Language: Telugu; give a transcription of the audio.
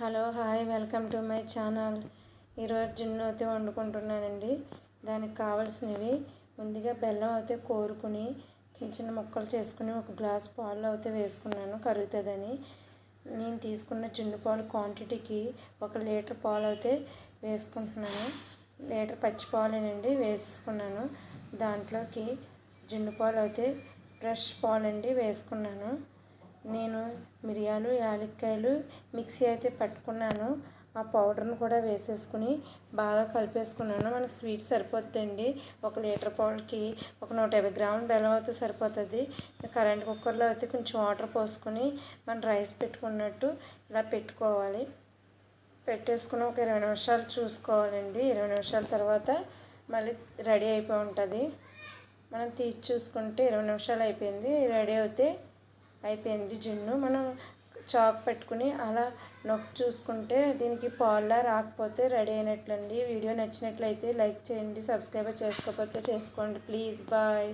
Hello hi welcome to my channel. ఈరోజు జున్ను అయితే వండుకుంటున్నానండి. దానికి కావాల్సినవి ముందుగా బెల్లం అయితే కోరుకుని చిన్న చిన్న ముక్కలు చేసుకుని ఒక గ్లాస్ పాలు అయితే వేసుకున్నాను కరుగుతుందని. నేను తీసుకున్న జున్ను పాలు క్వాంటిటీకి ఒక లీటర్ పాలు అయితే వేసుకుంటున్నాను. లీటర్ పచ్చి పాలేనండి వేసుకున్నాను దాంట్లోకి జున్ను పాలు అయితే ఫ్రెష్ పాలండి వేసుకున్నాను. నేను మిరియాలు యాలక్కాయలు మిక్సీ అయితే పట్టుకున్నాను. ఆ పౌడర్ని కూడా వేసేసుకుని బాగా కలిపేసుకున్నాను. మన స్వీట్ సరిపోతుందండి ఒక లీటర్ పౌడర్కి ఒక నూట యాభై గ్రాముల బెల్లం అయితే సరిపోతుంది. కరెంట్ కుక్కర్లో అయితే కొంచెం వాటర్ పోసుకొని మనం రైస్ పెట్టుకున్నట్టు ఇలా పెట్టుకోవాలి. పెట్టేసుకుని ఒక ఇరవై నిమిషాలు చూసుకోవాలండి. ఇరవై నిమిషాల తర్వాత మళ్ళీ రెడీ అయిపోయి ఉంటుంది. మనం తీసి చూసుకుంటే ఇరవై నిమిషాలు అయిపోయింది. రెడీ అయితే అయిపోయింది జున్ను. మనం చాక్ పెట్టుకుని అలా నొక్కి చూసుకుంటే దీనికి పాల్లా రాకపోతే రెడీ అయినట్లండి. వీడియో నచ్చినట్లయితే లైక్ చేయండి సబ్స్క్రైబ్ చేసుకోకపోతే చేసుకోండి. Please bye.